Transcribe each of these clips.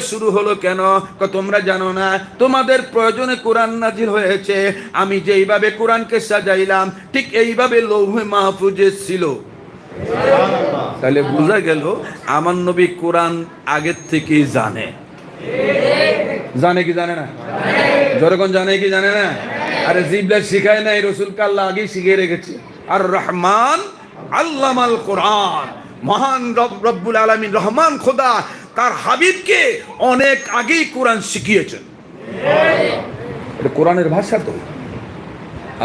শুরু হলো কেন? তোমরা জানো না? তোমাদের প্রয়োজনে কোরআন নাজির হয়েছে। আমি যেইভাবে কোরআনকে সাজাইলাম, ঠিক এইভাবে লৌহে মাহফুজে ছিল। তাহলে বোঝা গেল, আমার নবী কোরআন আগের থেকেই জানে। জানে কি জানে না? যখন জানে কি জানে না? আরে জিবলা শিখায় নাই রসুল কাল্লা শিখে রেখেছে। আর রহমান আল্লামাল কোরআন। মহান রব, রব্বুল রহমান খোদা তার হাবিবকে অনেক আগেই কোরআন শিখিয়েছেন। এটা কোরআনের ভাষা তো।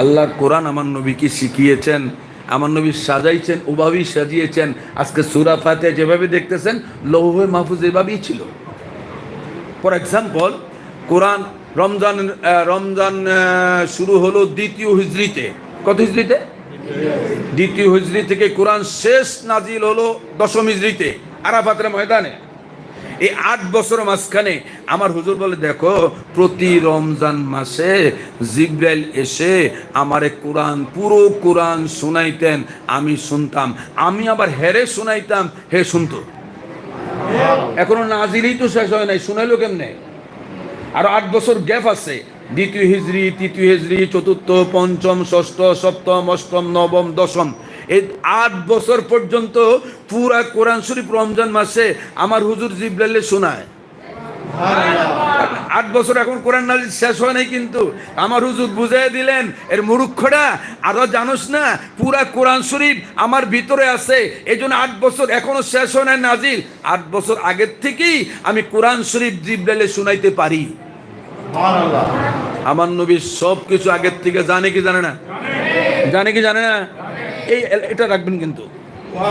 আল্লাহর কোরআন আমার নবীকে শিখিয়েছেন, আমার নবী সাজাইছেন, ওভাবেই সাজিয়েছেন। আজকে সুরা ফাতে যেভাবে দেখতেছেন, লৌহে মাহফুজ এভাবেই ছিল। ফর এক্সাম্পল কোরআন রমজান রমজান শুরু হলো দ্বিতীয় হিজড়িতে। কত হিজড়িতে? দ্বিতীয় হিজড়ি থেকে কোরআন শেষ নাজিল হলো দশম হিজড়িতে, আরাফাতের ময়দানে। এই আট বছর মাঝখানে আমার হুজুর বলে, দেখো, প্রতি রমজান মাসে জিব্রাইল এসে আমারে কোরআন, পুরো কোরআন শুনাইতেন, আমি শুনতাম। আমি আবার হেরে শুনাইতাম, হে শুনতো। এখনও নাজিলই তো শেষ হয় নাই, শুনাইলো কেমনে? আর আট বছর গ্যাপ আছে। দ্বিতীয় হিজড়ি, তৃতীয় হিজড়ি, চতুর্থ, পঞ্চম, ষষ্ঠ, সপ্তম, অষ্টম, নবম, দশম। এই আট বছর পর্যন্ত পুরা কোরআন শরীফ রমজান মাসে আমার হুজুর জিব্রাইলে শোনায়। আট বছর এখন কোরআন নাজির শেষ হয় নাই কিন্তু আমার হুজুর বুঝাই দিলেন, এর মুরুক্ষরা আরও জানোস না, পুরা কোরআন শরীফ আমার ভিতরে আছে এই জন্য আট বছর এখনও শেষ হয় নাই নাজিল। আট বছর আগের থেকেই আমি কোরআন শরীফ জিব্রাইলে শোনাইতে পারি। আমার নবী সব কিছু আগের থেকে জানে কি জানে না? জানে কি জানে না? এই এটা রাখবেন কিন্তু।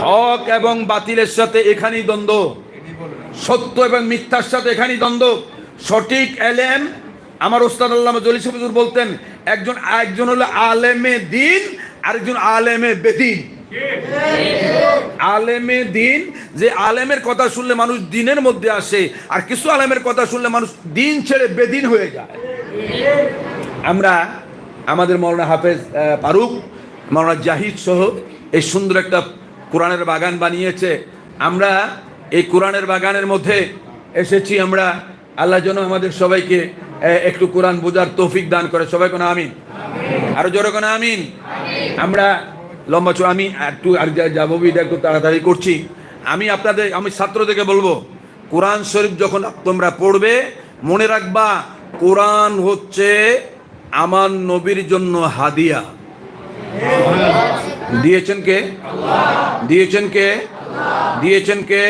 হক এবং বাতিলের সাথে এখানেই দ্বন্দ্ব। সত্য এবং মিথ্যার সাথে এখানেই দ্বন্দ্ব। সঠিক এলেম, আমার ওস্তাদ আল্লাহ জলিস হুজুর বলতেন, একজন একজন হলো আলেমে দিন, আরেকজন আলেমে বেদিন। আলেমে দিন, যে আলেমের কথা শুনলে মানুষ দিনের মধ্যে আসে, আর কিছু আলেমের কথা শুনলে মানুষ দিন ছেড়ে বেদিন হয়ে যায়। আমরা আমাদের মৌলানা হাফেজ ফারুক মৌলানা জাহিদ সহ এই সুন্দর একটা কোরআনের বাগান বানিয়েছে। আমরা এই কোরআনের বাগানের মধ্যে এসেছি আমরা আল্লাহ যেন আমাদের সবাইকে একটু কোরআন বোঝার তৌফিক দান করে। সবাই কোনো আমিন? আরও জোরে কোনো আমিন? আমরা লম্বা চো আমি একটু আর যাব একটু তাড়াতাড়ি করছি। আমি আপনাদের আমি ছাত্রদেরকে বলব কোরআন শরীফ যখন তোমরা পড়বে মনে রাখবা কোরআন হচ্ছে আমার নবীর জন্য হাদিয়া। দিয়েছেন কে? দিয়েছেন কে? দিয়েছেন কে?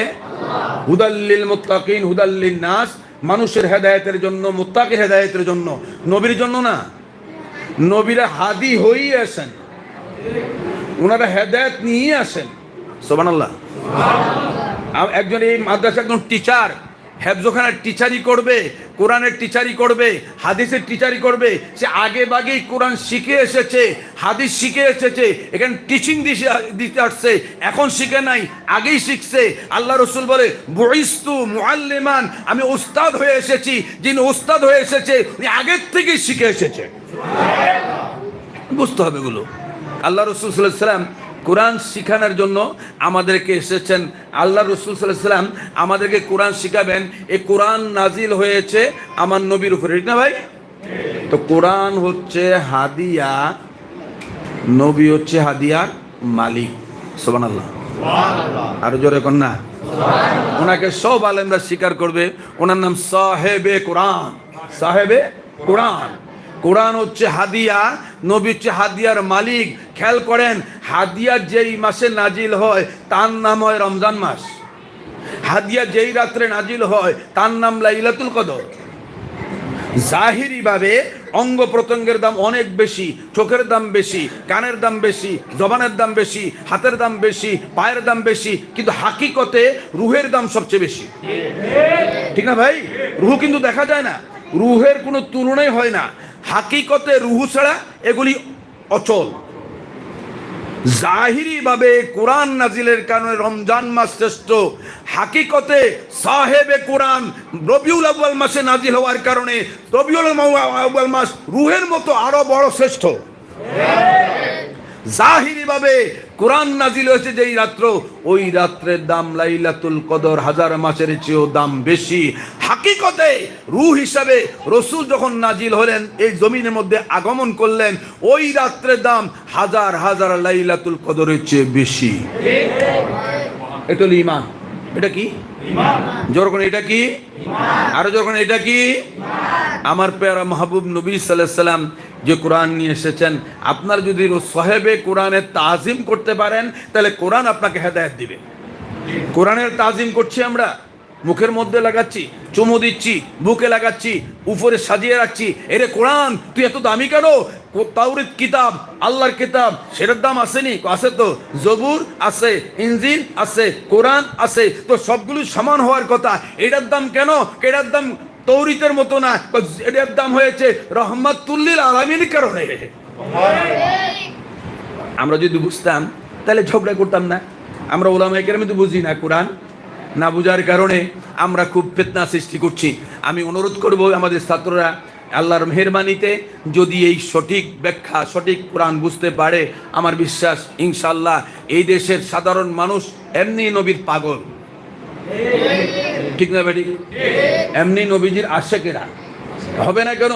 হুদাল্লিল মুত্তাকিন হুদাল্লিল নাস। মানুষের হেদায়েতের জন্য, মুত্তাকি হেদায়েতের জন্য। নবীর জন্য না। নবীরা হাদি হয়েই আসেন। ওনারা হেদায়েত নিয়ে আসেন। সোবান আল্লাহ একজন এই মাদ্রাসা একজন টিচার হেফজোখানার টিচারই করবে, কোরআনের টিচারই করবে, হাদিসের টিচারই করবে, সে আগে বাগেই কোরআন শিখে এসেছে, হাদিস শিখে এসেছে, এখানে টিচিং দিতে আসছে, এখন শিখে নাই, আগেই শিখছে। আল্লাহ রসুল বলে, বইস্তু মুআল্লিমান আমি ওস্তাদ হয়ে এসেছি, যিনি ওস্তাদ হয়ে এসেছে, উনি আগের থেকেই শিখে এসেছে। বুঝতে হবে এগুলো। আল্লাহ রসুল সাল্লাম কোরআন শিখানোর জন্য আমাদেরকে এসেছেন। আল্লাহ রসুল সাল্লাম আমাদেরকে কোরআন শিখাবেন। এই কোরআন নাজিল হয়েছে আমার নবীর উপরে ঠিক না ভাই? তো কোরআন হচ্ছে হাদিয়া নবী হচ্ছে হাদিয়ার মালিক সোবান আল্লাহ আরও জোরে না? ওনাকে সব আলেমরা স্বীকার করবে। ওনার নাম সাহেবে কোরআন। সাহেবে কোরআন। কোরআন হচ্ছে হাদিয়া, নবী হচ্ছে হাদিয়ার মালিক। খেয়াল করেন, হাদিয়া যেই মাসে নাজিল হয়, তার নাম হয় রমজান মাস। হাদিয়া যেই রাত্রে নাজিল হয়, তার নাম লাইলাতুল কদর। জাহিরি ভাবে অঙ্গ প্রত্যঙ্গের দাম অনেক বেশি, চোখের দাম বেশি, কানের দাম বেশি, জবানের দাম বেশি, হাতের দাম বেশি, পায়ের দাম বেশি, কিন্তু হাকিকতে রুহের দাম সবচেয়ে বেশি। ঠিক না ভাই? রুহ কিন্তু দেখা যায় না। রুহের কোনো তুলনাই হয় না। হাকিকতে রুহু ছাড়া এগুলি অচল। জাহিরি ভাবে কোরআন নাজিলের কারণে রমজান মাস শ্রেষ্ঠ। হাকিকতে সাহেবে কোরআন রবিউল আব্বাল মাসে নাজিল হওয়ার কারণে রবিউল আব্বাল মাস রুহের মতো আরও বড় শ্রেষ্ঠ। জাহিরি ভাবে কোরআন নাজিল হয়েছে যেই রাত্র, ওই রাত্রের দাম লাইলাতুল কদর হাজার মাসের চেয়েও দাম বেশি। হাকিকতে রু হিসাবে রসুল যখন নাজিল হলেন, এই জমিনের মধ্যে আগমন করলেন, ওই রাত্রের দাম হাজার হাজার লাইলাতুল কদরের চেয়ে বেশি। এটা ইমান এটা কি? যখন এটা কি? আরও যখন এটা কি? আমার পেয়ারা মাহবুব নবী সাল্লাহ সাল্লাম যে কোরআন নিয়ে এসেছেন, আপনার যদি সাহেবে কোরআনের তাজিম করতে পারেন, তাহলে কোরআন আপনাকে হেদায়ত দিবে। কোরআনের তাজিম করছি আমরা, মুখের মধ্যে লাগাচ্ছি, চুমু দিচ্ছি, বুকে লাগাচ্ছি, উপরে সাজিয়ে রাখছি, এরে কোরআন, তুই এত দামি কেন? তাওরিত কিতাব, আল্লাহর কিতাব, সেটার দাম আসেনি, আছে তো, জবুর আছে ইঞ্জিন আছে, কোরআন আছে, তো সবগুলো সমান হওয়ার কথা, এটার দাম কেন? এটার দাম তৌরিতের মতো না এটার দাম হয়েছে রহমাতুল্লিল আলামিনের কারণে। আমরা যদি বুঝতাম, তাহলে ঝগড়া করতাম না। আমরা ওলামা কেরামে তো বুঝি না কোরআন না বুঝার কারণে আমরা খুব ফেতনা সৃষ্টি করছি। আমি অনুরোধ করব আমাদের ছাত্ররা, আল্লাহর মেহরবানিতে যদি এই সঠিক ব্যাখ্যা, সঠিক কোরআন বুঝতে পারে, আমার বিশ্বাস ইনশাল্লাহ এই দেশের সাধারণ মানুষ এমনি নবীর পাগল। ঠিক না বেটি? এমনি নবীজির আশেকেরা হবে না কেন?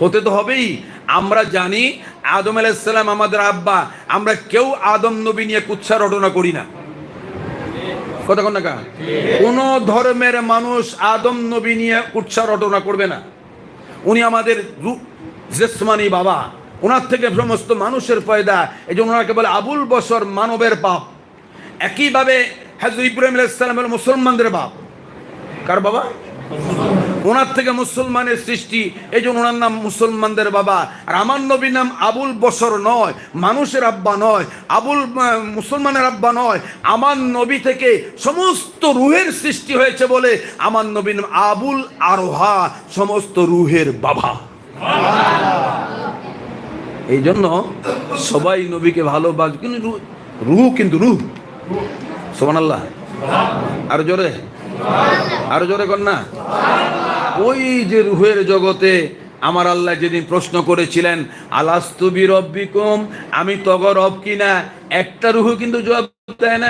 হতে তো হবেই। আমরা জানি আদম আলাইসাল্লাম আমাদের আব্বা। আমরা কেউ আদম নবী নিয়ে কুচ্ছা রটনা করি না। কথা কোন না? কোন? ধর্মের মানুষ আদম নবী নিয়ে কুচ্ছা রটনা করবে না। উনি আমাদের জেসমানি বাবা। ওনার থেকে সমস্ত মানুষের পয়দা। এই জন্য ওনাকে বলে আবুল বসর মানবের পাপ। একইভাবে হাজর ইব্রাহিম আলাইসালাম হলো মুসলমানদের বাপ। কার বাবা? ওনার থেকে মুসলমানের সৃষ্টি, এই জন্য ওনার নাম মুসলমানদের বাবা। আর আমার নবীর নাম আবুল বসর নয়, মানুষের আব্বা নয়, আবুল মুসলমানের আব্বা নয়। আমার নবী থেকে সমস্ত রুহের সৃষ্টি হয়েছে বলে আমার নবীর নাম আবুল আরোহা, সমস্ত রুহের বাবা। এই জন্য সবাই নবীকে ভালোবাস, কিন্তু রুহ কিন্তু রুহ। সোমান আল্লাহ আরও জোরে? আরও জোরে কর না। ওই যে রুহের জগতে আমার আল্লাহ যেদিন প্রশ্ন করেছিলেন আলাস্তুবি রব্বিকুম আমি তগ রব কিনা? একটা রুহু কিন্তু জবাব দেয় না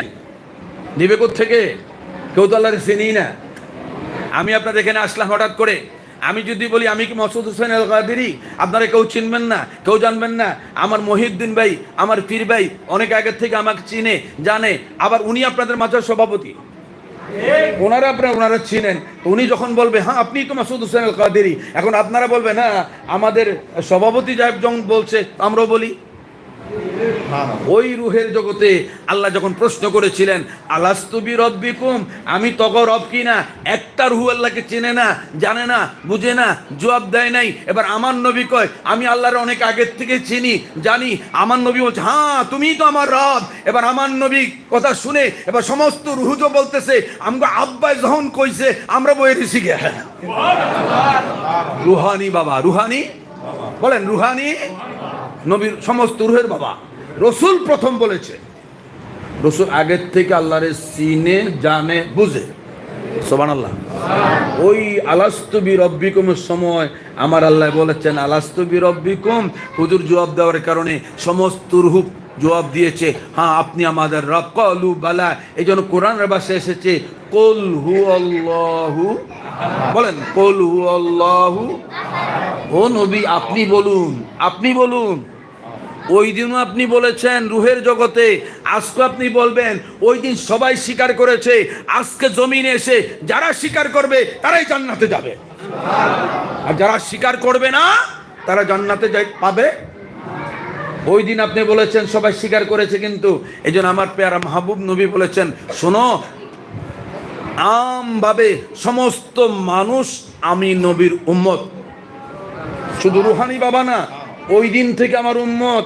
নিবে থেকে কেউ তো আল্লাহর চিনি না। আমি আপনাদের এখানে আসলাম হঠাৎ করে। আমি যদি বলি, আমি কি মসুদ হোসেন এল কাদেরি আপনারা কেউ চিনবেন না, কেউ জানবেন না। আমার মহিউদ্দিন ভাই, আমার পীর ভাই, অনেক আগের থেকে আমাকে চিনে, জানে। আবার উনি আপনাদের মাঝে সভাপতি। ওনারা আপনারা, ওনারা চিনেন। উনি যখন বলবে হ্যাঁ আপনি তো মাসুদ হোসেন আল কাদেরি এখন আপনারা বলবেন হ্যাঁ আমাদের সভাপতি সাহেব যখন বলছে, আমরাও বলি। ওই রুহের জগতে আল্লাহ যখন প্রশ্ন করেছিলেন আলাস্তুবি রব্বিকুম আমি তগ রব কিনা একটা রুহু আল্লাহকে চেনে না জানে না বুঝে না জবাব দেয় নাই। এবার আমার নবী কয় আমি আল্লাহর অনেক আগের থেকে চিনি জানি। আমার নবী বলছে হ্যাঁ তুমিই তো আমার রব। এবার আমার নবী কথা শুনে এবার সমস্ত রুহুজ বলতেছে আমগো আব্বাই যখন কইছে আমরা বইয়ে দিছি গে। রুহানি বাবা রুহানি? বলেন রুহানি? নবীর সমস্ত রুহের বাবা। রসুল প্রথম বলেছে, রসুল আগের থেকে আল্লাহরে সিনে জানে, বুঝে। সোবান আল্লাহ ওই আলাস্তবি রব্বিকুমের সময় আমার আল্লাহ বলেছেন আলাস্তবি রব্বিকুম হুজুর জবাব দেওয়ার কারণে সমস্ত রূপ জবাব দিয়েছে হ্যাঁ আপনি আমাদের রব। কলু, বালা, এই জন্য কোরআনের বাসে এসেছে, কল হু আল্লাহু বলেন, কল হু আল্লাহু ও নবী, আপনি বলুন আপনি বলুন। ওই দিনও আপনি বলেছেন রুহের জগতে, আজকে আপনি বলবেন ওই দিন সবাই স্বীকার করেছে, আজকে জমিনে এসে যারা স্বীকার করবে, তারাই জান্নাতে যাবে। আর যারা স্বীকার করবে না, তারা জান্নাতে যাই পাবে। ওই দিন আপনি বলেছেন সবাই স্বীকার করেছে কিন্তু এই জন্য আমার পেয়ারা মাহবুব নবী বলেছেন, শোনো, আমভাবে সমস্ত মানুষ আমি নবীর উম্মত। শুধু রুহানি বাবা না ওই দিন থেকে আমার উম্মত।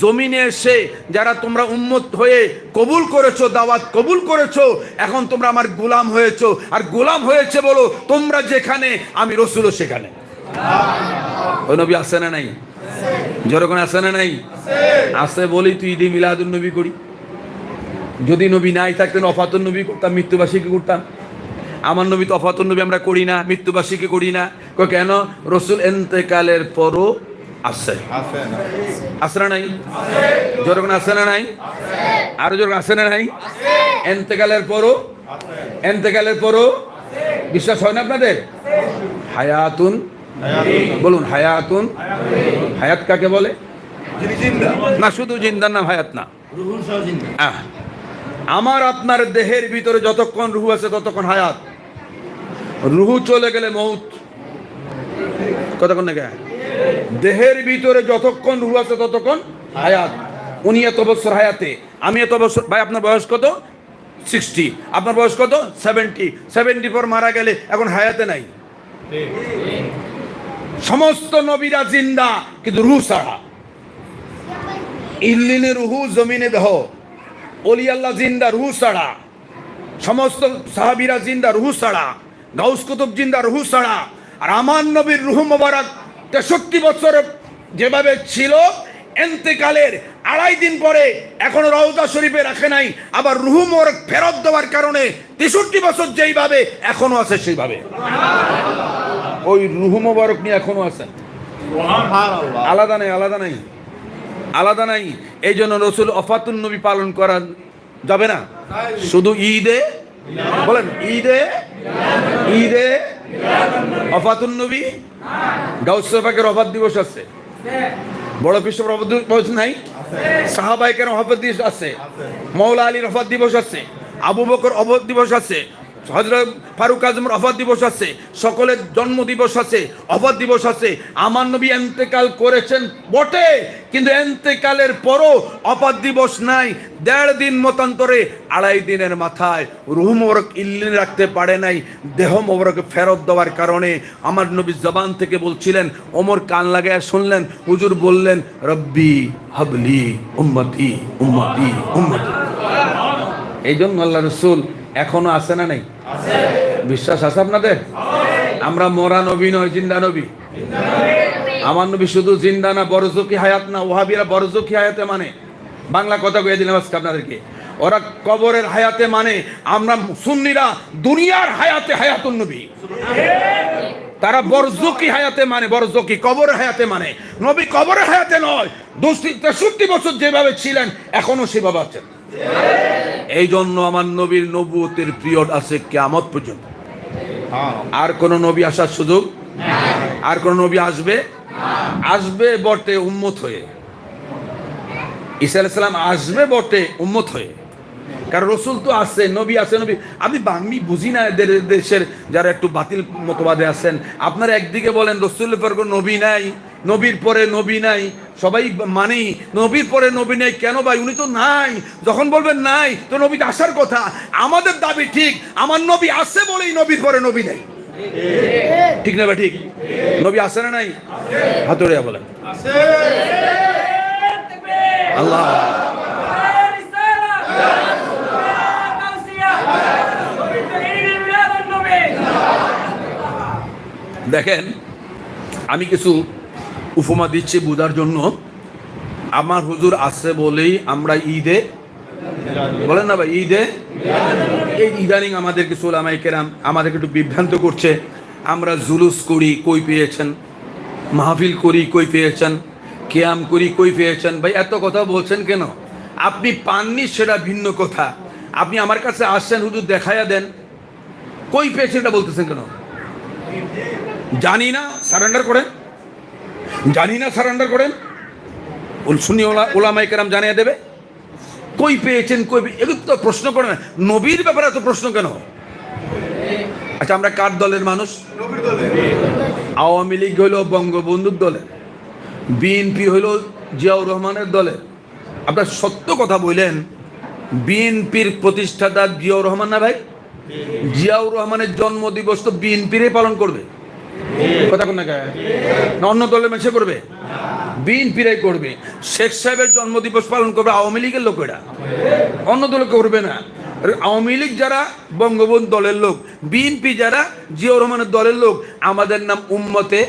জমিনে এসে যারা তোমরা উম্মত হয়ে কবুল করেছ, দাওয়াত কবুল করেছ, এখন তোমরা আমার গোলাম হয়েছো। আর গোলাম হয়েছে বলো, তোমরা যেখানে, আমি রসুলও সেখানে। নবী আসে না নাই? যেরকম আসে না নাই? আসে বলি তুই ঈদে মিলাদুল নবী করি। যদি নবী নাই থাকতেন অফাতুল নবী করতাম মৃত্যুবাসীকে করতাম। আমার নবী তো অফাতুল নবী আমরা করি না মৃত্যুবাসীকে করি না। কেন? রসুল এন্তেকালের পরও আছে আছে না। নাই? যখন আছে না নাই? আরও যখন আছে না নাই? এন্তেকালের পরও এন্তেকালের পরও বিশ্বাস হয় না আপনাদের? হায়াতুন বলুন হায়াতুন হায়াত কাকে বলে? না শুধু জিন্দার নাম হায়াত না। আমার আপনার দেহের ভিতরে যতক্ষণ রুহু আছে ততক্ষণ হায়াত। রুহু চলে গেলে মৌত। কতক্ষণ নাকি? দেহের ভিতরে যতক্ষণ রুহু আছে ততক্ষণ হায়াত। উনি এত বছর হায়াতে। আমি এত বছর ভাই, আপনার বয়স কত? সিক্সটি আপনার বয়স কত? সেভেন্টি সেভেন্টি ফোর মারা গেলে এখন হায়াতে নাই। সমস্ত নবীরা জিন্দা, কিন্তু রুহ ছাড়া। ইল্লিনে রুহু, জমিনে দেহ। অলি আল্লাহ জিন্দা, রুহু ছাড়া। সমস্ত সাহাবিরা জিন্দা, রুহু ছাড়া। গাউস কুতুব জিন্দা, রুহু ছাড়া। আর আমার নবীর রুহু মোবারক তেষট্টি বছর যেভাবে ছিল এন্তেকালের আড়াই দিন পরে এখনও রওজা শরীফে রাখে নাই আবার রুহু মোবারক ফেরত দেওয়ার কারণে তেষট্টি বছর যেইভাবে এখনও আছে সেইভাবে। ওই রুহু মোবারক নিয়ে এখনও আছেন আলাদা নাই আলাদা নাই। আলাদা নাই। এই জন্য রসুল অফাতুন নবী পালন করা যাবে না? শুধু ঈদে? বলেন ঈদে? ঈদে? অফাতুন নবী? গাউসফাকের অফাত দিবস আছে। বড় বিশ্ব অফাত দিবস নাই? সাহাবাইকের অফাত দিবস আছে। মৌলা আলীর অফাত দিবস আছে। আবু বকর অবধ দিবস আছে। হজরত ফারুক আজমের অফাত দিবস আছে, সকলের জন্ম দিবস আছে, অফাত দিবস আছে। আমার নবী এন্তেকাল করেছেন বটে, কিন্তু এন্তেকালের পরও অপাত দিবস নাই। দেড় দিন মতান্তরে আড়াই দিনের মাথায় রুহ মোবারক ইল্লিন রাখতে পারে নাই, দেহ মোবারক ফেরত দেওয়ার কারণে আমার নবী জবান থেকে বলছিলেন, ওমর কান লাগায় শুনলেন, হুজুর বললেন, রব্বি হাবলি উম্মতি উম্মতি উম্মতি। এই জন্য আল্লাহ রসুল এখনও আছে না নেই? বিশ্বাস আছে আপনাদের? আমরা মরা নবী নয়, জিন্দা নবী। আমার নবী শুধু জিন্দা না বরজকি হায়াত না, ওহাবিরা বরজকি হায়াতে মানে। বাংলা কথা কয়ে দিলাম আজকে আপনাদেরকে। ওরা কবরের হায়াতে মানে আমরা সুন্নিরা দুনিয়ার হায়াতে হায়াতুন নবী। তারা বরজকি হায়াতে মানে বরজকি কবরের হায়াতে মানে। নবী কবরের হায়াতে নয় দুষ্টি তেষট্টি বছর যেভাবে ছিলেন, এখনও সেভাবে আছেন। এই জন্য আমার নবীর নবুয়তের পিরিয়ড আছে কেয়ামত পর্যন্ত। আর কোন নবী আসার সুযোগ? আর কোন নবী আসবে? আসবে বটে উম্মত হয়ে। আলাইহিস সালাম আসবে বটে উম্মত হয়ে। কারণ রসুল তো আছে, নবী আছে, নবী। আমি বাংলি বুঝি না এদের দেশের যারা একটু বাতিল মতবাদে আছেন? আপনারা একদিকে বলেন কোনো নবী নাই। নবীর পরে নবী নাই, সবাই মানি, নবীর পরে নবী নেই, কেন ভাই? উনি তো নাই। যখন বলবেন নাই, তো নবী আসার কথা। আমাদের দাবি ঠিক, আমার নবী আছে বলেই নবীর পরে নবী নেই। ঠিক না ভাই, ঠিক? নবী আছে না নাই? হাতুড়িয়া বলেন। আল্লাহ। দেখেন, আমি কিছু উপমা দিচ্ছি বোঝার জন্য। আমার হুজুর আছে বলেই আমরা ঈদে বলেন না ভাই, ঈদে এই ইদানিং আমাদের কিছু ওলামাই কেরাম আমাদেরকে একটু বিভ্রান্ত করছে। আমরা জুলুস করি, কই পেয়েছেন? মাহফিল করি, কই পেয়েছেন? কেয়াম করি, কই পেয়েছেন? ভাই, এত কথা বলছেন কেন? আপনি পাননি সেটা ভিন্ন কথা। আপনি আমার কাছে আসছেন, হুজুর দেখাইয়া দেন। কই পেয়েছেন এটা বলতেছেন কেন? জানি না, সারেন্ডার করেন। জানি না সারেন্ডার করেন। শুনি ওলা ওলামাই কেরাম জানিয়ে দেবে। কই পেয়েছেন, কই এগুলো তো প্রশ্ন করে না। নবীর ব্যাপারে এত প্রশ্ন কেন? আচ্ছা আমরা কার দলের মানুষ? আওয়ামী লীগ হইল বঙ্গবন্ধুর দলের বিএনপি হইল জিয়াউর রহমানের দলের আপনার সত্য কথা বললেন, বিএনপির প্রতিষ্ঠাতা জিয়াউর রহমান না ভাই? জিয়াউর রহমানের জন্ম দিবস তো বিএনপিরে পালন করবে। কথা কোন অন্য দলের মেসে করবে? বিএনপিরাই করবে। শেখ সাহেবের জন্মদিবস পালন করবে আওয়ামী লীগের লোক এরা অন্য দল করবে না। আওয়ামী লীগ যারা বঙ্গবন্ধু দলের লোক, বিএনপি যারা, জিয়াউর রহমানের দলের লোক, আমাদের নাম উম্মতে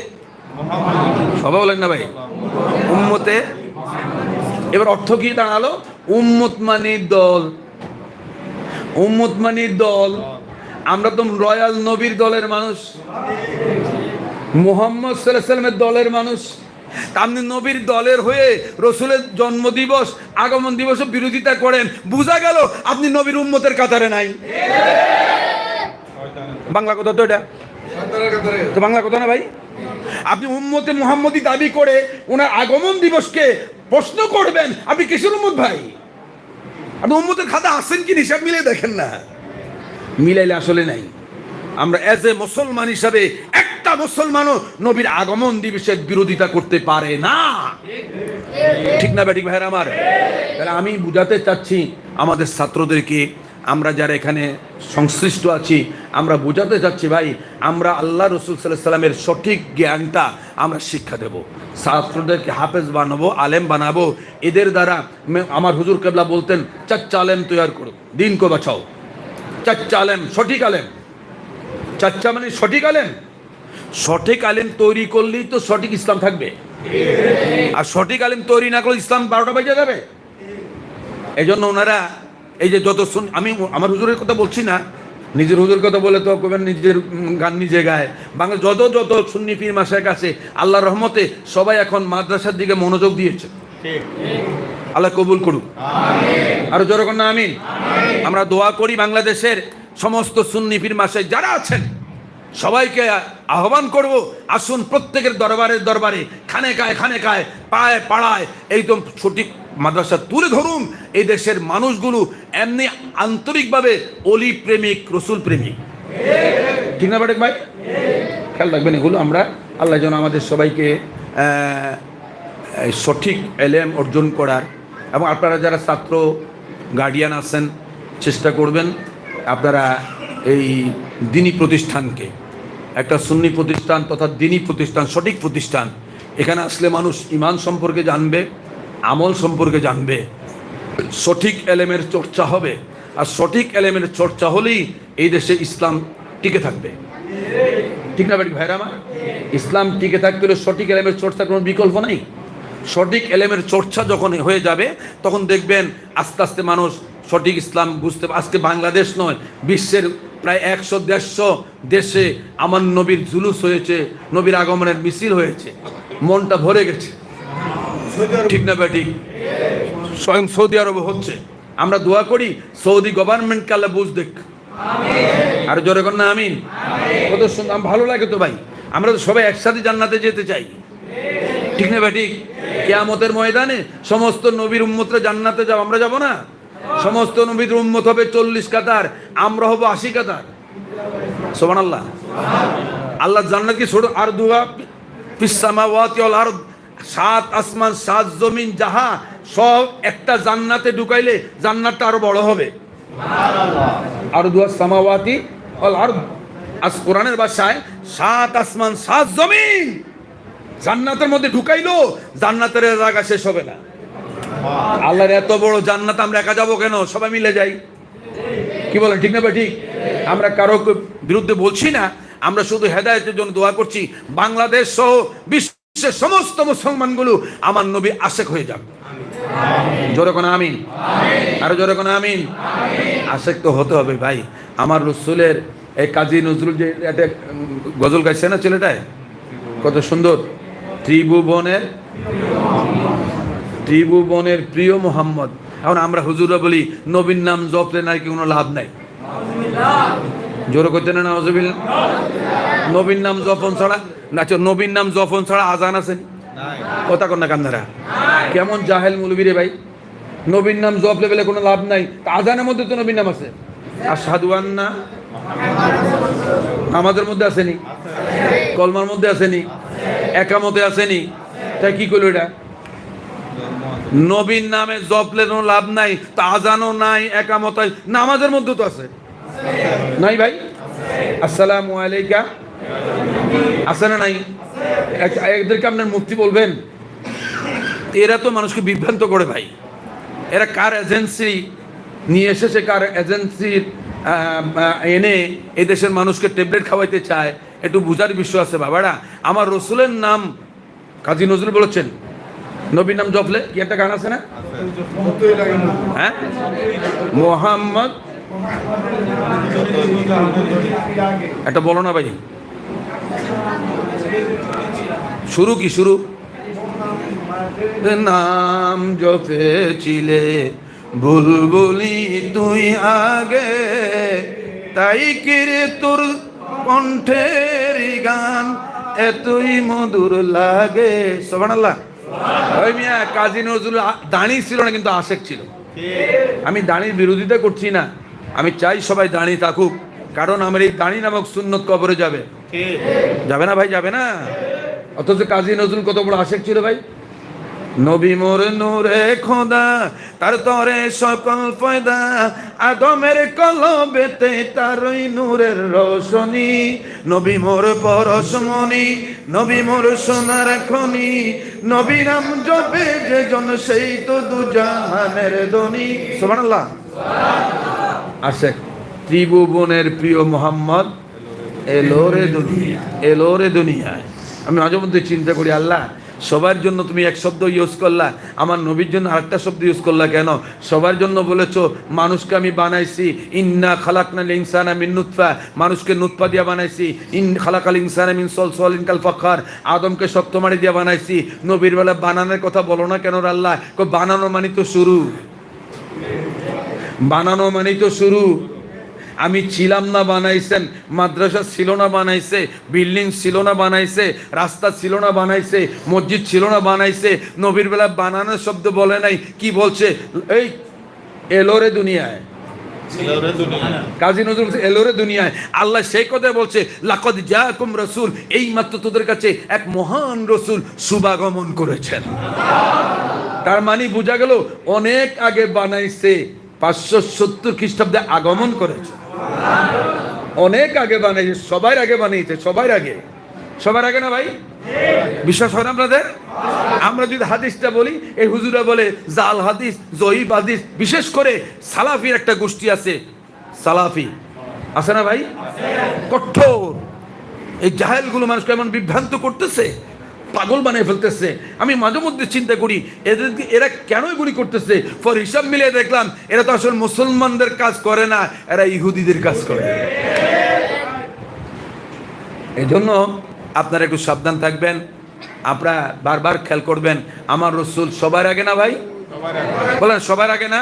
সবাই বলেন না ভাই। উম্মতে এবার অর্থ কি দাঁড়াল? উম্মত মানে দল। উম্মত মানে দল। আমরা তো রয়্যাল নবীর দলের মানুষ। মোহাম্মদ সাল্লামের দলের মানুষ। আপনি নবীর দলের হয়ে রসুলের জন্মদিবস, আগমন দিবস বিরোধিতা করেন, বোঝা গেল আপনি নবীর উম্মতের কাতারে নাই। বাংলা কথা তো এটা? তো বাংলা কথা না ভাই? আপনি উম্মতে মোহাম্মদী দাবি করে ওনার আগমন দিবসকে প্রশ্ন করবেন, আপনি কিসের উম্মত ভাই? আপনি উম্মতের খাতা আসেন কি হিসাব মিলে দেখেন না। মিলাইলে আসলে নাই। আমরা অ্যাজ এ মুসলমান হিসাবে একটা মুসলমানও নবীর আগমন দিবসের বিরোধিতা করতে পারে না। ঠিক না ব্যাটিক ভাইয়ের আমার? তাহলে আমি বুঝাতে চাচ্ছি আমাদের ছাত্রদেরকে, আমরা যারা এখানে সংশ্লিষ্ট আছি, আমরা বোঝাতে চাচ্ছি ভাই, আমরা আল্লাহ রসুল সাল্লাহ সাল্লামের সঠিক জ্ঞানটা আমরা শিক্ষা দেব। ছাত্রদেরকে হাফেজ বানাবো, আলেম বানাবো, এদের দ্বারা আমার হুজুর কেবলা বলতেন, চাচ্চা আলেম তৈরি করো দিন কো বাঁচাও। চাচ্চা আলেম, সঠিক আলেম। চাচ্চা মানে সঠিক আলেম? সঠিক আলেম তৈরি করলেই তো সঠিক ইসলাম থাকবে। আর সঠিক আলেম তৈরি না করলে ইসলাম বারোটা বেজে যাবে। এই জন্য ওনারা এই যে যত শুন আমি আমার হুজুরের কথা বলছি না, নিজের হুজুর কথা বলে তো কবেন নিজের গান নিজে গায়। বাংলা যত যত সুন্নি পীর মাসের কাছে আল্লাহ রহমতে সবাই এখন মাদ্রাসার দিকে মনোযোগ দিয়েছে। আল্লাহ কবুল করুক। আরও জোরকন না আমিন। আমরা দোয়া করি বাংলাদেশের সমস্ত সুন্নি পীর মাসে যারা আছেন সবাইকে আহ্বান করব আসুন প্রত্যেকের দরবারে দরবারে খানে খায় খানে খায় পায় পাড়ায় একদম সঠিক মাদ্রাসা তুলে ধরুন এই দেশের মানুষগুলো এমনি আন্তরিকভাবে অলি প্রেমিক রসুল প্রেমিক। ঠিক না বাটেক ভাই? খেয়াল রাখবেন এগুলো আমরা আল্লাহ যেন আমাদের সবাইকে সঠিক এলেম অর্জন করার এবং আপনারা যারা ছাত্র গার্ডিয়ান আছেন, চেষ্টা করবেন আপনারা এই দিনী প্রতিষ্ঠানকে, একটা সুন্নি প্রতিষ্ঠান তথা দিনী প্রতিষ্ঠান, সঠিক প্রতিষ্ঠান, এখানে আসলে মানুষ ইমান সম্পর্কে জানবে, আমল সম্পর্কে জানবে, সঠিক এলেমের চর্চা হবে, আর সঠিক এলেমের চর্চা হলেই এই দেশে ইসলাম টিকে থাকবে। ঠিক না বাড়ি ভাইরা আমার? ইসলাম টিকে থাকতে হলে সঠিক এলেমের চর্চার কোনো বিকল্প নেই? সঠিক এলেমের চর্চা যখন হয়ে যাবে তখন দেখবেন আস্তে আস্তে মানুষ সঠিক ইসলাম বুঝতে আজকে বাংলাদেশ নয় বিশ্বের প্রায় একশো দেড়শো দেশে আমার নবীর জুলুস হয়েছে নবীর আগমনের মিছিল হয়েছে। মনটা ভরে গেছে। ঠিক না ব্যাটিক স্বয়ং সৌদি আরবে হচ্ছে। আমরা দোয়া করি সৌদি গভর্নমেন্টকে আল্লাহ বুঝ দেখ। আর জোরে কর না আমিন। কত ভালো লাগে তো ভাই। আমরা তো সবাই একসাথে জান্নাতে যেতে চাই। ঠিক না ঠিক কেয়ামতের ময়দানে সমস্ত নবীর উম্মতরা জান্নাতে যাও, আমরা যাব না? সমস্ত নবীর উম্মত হবে চল্লিশ কাতার, আমরা হব আশি কাতার। সোমান আল্লাহ আল্লাহ জান্নাত কি ছোট? আর দুয়া পিসামাওয়াতি ওয়াল আরদ। সাত আসমান, সাত জমিন, যাহা সব একটা জান্নাতে ঢুকাইলে জান্নাতটা আরও বড় হবে। আর দুয়া সামাওয়াতি ওয়াল আরদ। আজ কোরআনের ভাষায় সাত আসমান, সাত জমিন। জান্নাতের মধ্যে ঢুকাইলো, জান্নাতের জায়গা শেষ হবে না। আল্লাহর এত বড় জান্নাত, আমরা একা যাব কেন? সবাই মিলে যাই। কি বলেন, ঠিক না ভাই? ঠিক? আমরা কারও বিরুদ্ধে বলছি না, আমরা শুধু হেদায়তের জন্য দোয়া করছি। বাংলাদেশ সহ বিশ্বের সমস্ত মুসলমানগুলো আমার নবী আশেক হয়ে যাবে। জোরে কোন আমিন? আরও জোরে কোন আমিন? আশেক তো হতে হবে ভাই। আমার রসুলের এই কাজী নজরুল যে একটা গজল গাইছে না ছেলেটায়? কত সুন্দর। ত্রিভুবনের ত্রিভুবনের প্রিয় মোহাম্মদ। এখন আমরা হুজুরা বলি নবীন নাম জপলে নাকি কোনো লাভ নাই। জোরে করতে না নজবিল নবীন নাম জপন ছাড়া না আচ্ছা, নবীন নাম জপন ছাড়া আজান আছে কথা কন্যা না কান্দারা কেমন জাহেল মুলবিরে ভাই। নবীন নাম জপ লেভেলে কোনো লাভ নাই। আজানের মধ্যে তো নবীন নাম আছে। আর সাধুয়ান না আমাদের মধ্যে আসেনি কলমার মধ্যে আসেনি একামতে আসেনি? তাই কি করল এটা? নবীন নামে জপলেনও লাভ নাই তা আজানও নাই, একামত নামাজের মধ্যে তো আছে। নাই ভাই? আসসালামু আলাইকা। আছে না নাই? এক- এদেরকে আপনার মুক্তি বলবেন? এরা তো মানুষকে বিভ্রান্ত করে ভাই। এরা কার এজেন্সি নিয়ে এসেছে, কার এজেন্সির এনে এই দেশের মানুষকে ট্যাবলেট খাওয়াইতে চায়? একটু বুঝার বিষয় আছে বাবারা। আমার রসুলের নাম কাজী নজরুল বলেছেন। নবীর নাম জপলে কি একটা গান আছে না? হ্যাঁ? মোহাম্মদ একটা বলো না ভাই। শুরু কি, শুরু? নাম জপেছিলে বুলবুলি তুই আগে তাই কিরে তোর কণ্ঠের গান এতই মধুর লাগে। সোবানাল্লাহ ওই মিয়া কাজী নজরুল দাঁড়ি দাঁড়িয়ে ছিল না কিন্তু আশেক ছিল। আমি দাঁড়ির বিরোধিতা করছি না। আমি চাই সবাই দাঁড়িয়ে থাকুক কারণ আমার এই দাঁড়ি নামক সুন্নত কবরে যাবে। যাবে না ভাই যাবে না। অথচ কাজী নজরুল কত বড় আশেক ছিল ভাই। নবী মোর নূরে খোদা, তার তরে সকল ফয়দা। আদমের কলবেতে তারই নূরের রোশনী। নবী মোর পরশমণি, নবী মোর সোনার খনি। নবী নাম জপে যে জন সেই তো দুজাহানের ধনী। সুবহানাল্লাহ। আশেক ত্রিভুবনের প্রিয় মোহাম্মদ এলো রে দুনিয়া, এলো রে দুনিয়ায়। আমি মাঝে মধ্যে চিন্তা করি, আল্লাহ সবার জন্য তুমি এক শব্দ ইউজ করলা, আমার নবীর জন্য আরেকটা শব্দ ইউজ করলা কেন? সবার জন্য বলেছ, মানুষকে আমি বানাইছি, ইন্না খালাকনাল ইনসানা মিন নুৎফা মানুষকে নুৎফা দিয়া বানাইছি, ইন খালাকাল ইনসানা মিন সলসলিন কাল ফাখার, আদমকে শক্ত মারি দিয়া বানাইছি, নবীর বেলা বানানোর কথা বলো না কেন আল্লাহ? বানানো মানে তো শুরু। বানানো মানেই তো শুরু। আমি ছিলাম না বানাইছেন মাদ্রাসা ছিল না বানাইছে বিল্ডিং ছিল না বানাইছে রাস্তা ছিল না বানাইছে মসজিদ ছিল না বানাইছে নবীর বেলা বানানোর শব্দ বলে নাই কি বলছে? এই এলোরে দুনিয়ায়। কাজী নজরুল এলোরে দুনিয়ায়। আল্লাহ সেই কথা বলছে লাকদ জাকুম রসুল এই মাত্র তোদের কাছে এক মহান রসুল শুভাগমন করেছেন। তার মানে বোঝা গেল অনেক আগে বানাইছে পাঁচশো সত্তর খ্রিস্টাব্দে আগমন করেছে। অনেক আগে বানিয়েছে, সবার আগে বানিয়েছে, সবার আগে। সবার আগে না ভাই? বিশ্বাস হয় না আপনাদের? আমরা যদি হাদিসটা বলি, এই হুজুরা বলে, জাল হাদিস, জয়ীব হাদিস, বিশেষ করে সালাফির একটা গোষ্ঠী আছে, সালাফি। আছে না ভাই? কঠোর। এই জাহেলগুলো মানুষকে এমন বিভ্রান্ত করতেছে পাগল বানিয়ে ফেলতেছে। আমি মাঝে মধ্যে চিন্তা করি এদের এরা কেন এগুলি করতেছে? ফর হিসাব মিলিয়ে দেখলাম, এরা তো আসলে মুসলমানদের কাজ করে না, এরা ইহুদিদের কাজ করে। এই জন্য আপনারা একটু সাবধান থাকবেন, আপনারা বারবার খেয়াল করবেন, আমার রসুল সবার আগে না ভাই? বলেন, সবার আগে না?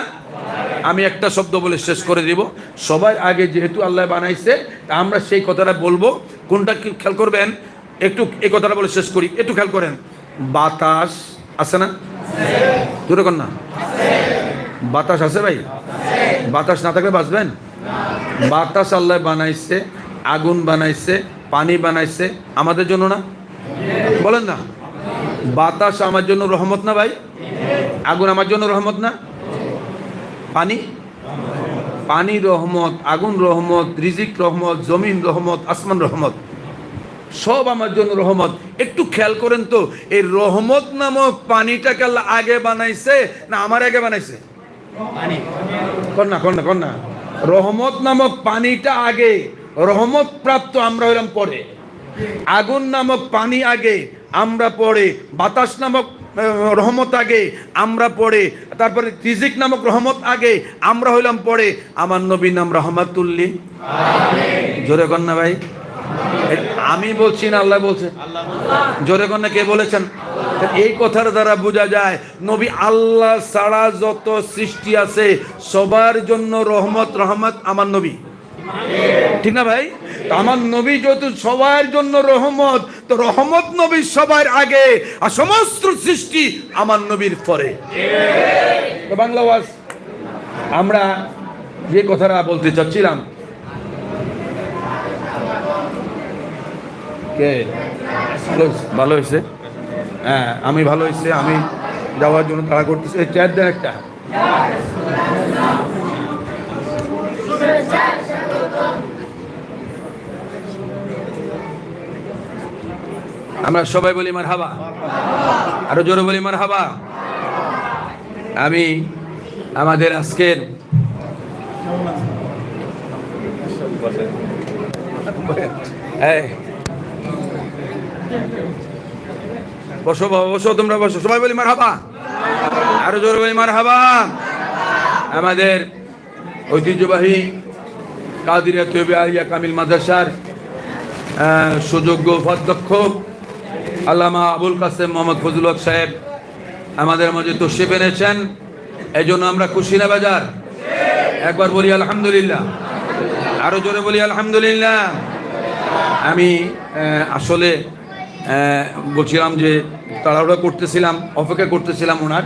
আমি একটা শব্দ বলে শেষ করে দিব। সবার আগে যেহেতু আল্লাহ বানাইছে আমরা সেই কথাটা বলব। কোনটা খেয়াল করবেন? একটু এই কথাটা বলে শেষ করি। একটু খেয়াল করেন। বাতাস আছে না? দূরে কর না? বাতাস আছে ভাই? বাতাস না থাকলে বাঁচবেন? বাতাস আল্লাহ বানাইছে, আগুন বানাইছে, পানি বানাইছে আমাদের জন্য না? বলেন না। বাতাস আমার জন্য রহমত না ভাই? আগুন আমার জন্য রহমত না? পানি? পানি রহমত, আগুন রহমত, রিজিক রহমত, জমিন রহমত, আসমান রহমত। সব আমার জন্য রহমত। একটু খেয়াল করেন তো এই রহমত নামক পানিটাকে আল্লাহ আগে বানাইছে না আমার আগে বানাইছে? রহমত নামক পানিটা আগে রহমত প্রাপ্ত আমরা হইলাম পরে। আগুন নামক পানি আগে আমরা পরে। বাতাস নামক রহমত আগে আমরা পড়ে তারপরে রিজিক নামক রহমত আগে আমরা হইলাম পড়ে আমার নবীর নাম রহমাতুল্লিন জোরে না ভাই। আমি বলছি না, আল্লাহ বলছে। জোরে কন্যা, কে বলেছেন? এই কথার দ্বারা বোঝা যায়, নবী আল্লাহ ছাড়া যত সৃষ্টি আছে, সবার জন্য রহমত রহমত আমার নবী। ঠিক না ভাই? আমার নবী যেহেতু সবার জন্য রহমত, তো রহমত নবী সবার আগে, আর সমস্ত সৃষ্টি আমার নবীর পরে। বাংলা ওয়াজ, আমরা যে কথাটা বলতে চাচ্ছিলাম কে? ভালো হয়েছে? হ্যাঁ আমি ভালো হয়েছে আমি যাওয়ার জন্য তাড়া করতেছি। এই চেয়ার দেন একটা। আমরা সবাই বলি মার হাবা আরও জোরে বলি মার হাবা আমি আমাদের আজকের এই বসো বাবা, বসো, তোমরা বসো। সবাই বলি মার হাবা আরও জোরে বলি মার হাবা আমাদের ঐতিহ্যবাহী কাদিরিয়া তৈবে আলিয়া কামিল মাদ্রাসার সুযোগ্য উপাধ্যক্ষ আল্লামা আবুল কাসেম মোহাম্মদ ফজলুল হক সাহেব আমাদের মাঝে তশরিফ এনেছেন। এই জন্য আমরা খুশি না বাজার? একবার বলি আলহামদুলিল্লাহ। আরও জোরে বলি আলহামদুলিল্লাহ। আমি আসলে বলছিলাম যে তাড়াহুড়া করতেছিলাম অপেক্ষা করতেছিলাম ওনার।